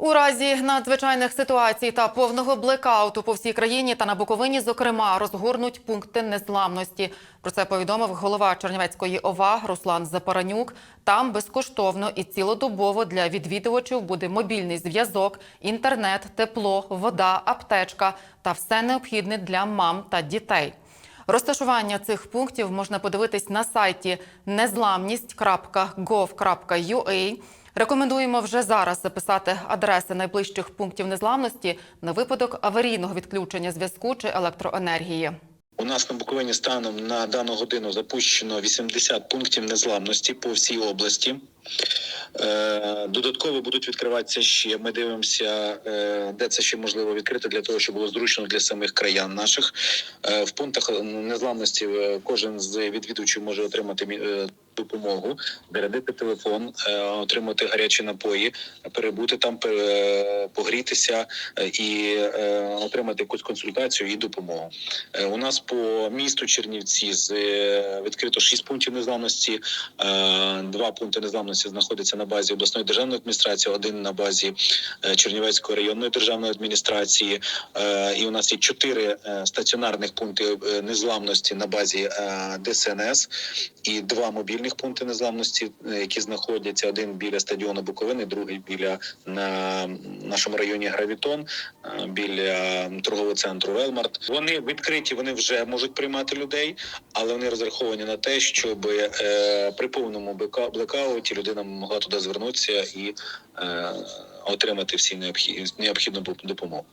У разі надзвичайних ситуацій та повного блекауту по всій країні та на Буковині, зокрема, розгорнуть пункти незламності. Про це повідомив голова Чернівецької ОВА Руслан Запаранюк. Там безкоштовно і цілодобово для відвідувачів буде мобільний зв'язок, інтернет, тепло, вода, аптечка та все необхідне для мам та дітей. Розташування цих пунктів можна подивитись на сайті незламність.gov.ua. Рекомендуємо вже зараз записати адреси найближчих пунктів незламності на випадок аварійного відключення зв'язку чи електроенергії. У нас на Буковині станом на дану годину запущено 80 пунктів незламності по всій області. Е, Додатково будуть відкриватися ще. Ми дивимося, е, де це ще можливо відкрити для того, щоб було зручно для самих краян наших. Е, В пунктах незламності кожен з відвідувачів може отримати допомогу, зарядити телефон, отримати гарячі напої, перебути там, погрітися і отримати якусь консультацію і допомогу. У нас по місту Чернівці з відкрито шість пунктів незламності. Два пункти незламності знаходяться на базі обласної державної адміністрації, один на базі е, Чернівецької районної державної адміністрації. Е, І у нас є чотири е, стаціонарних пункти незламності на базі ДСНС і два мобільних пункти незламності, які знаходяться один біля стадіону Буковини, другий біля на нашому районі Гравітон, біля торгового центру Велмарт. Вони відкриті, вони вже можуть приймати людей, але вони розраховані на те, щоб при повному блека- блекауті людина могла туди звернутися і е, отримати всі необхідну допомогу.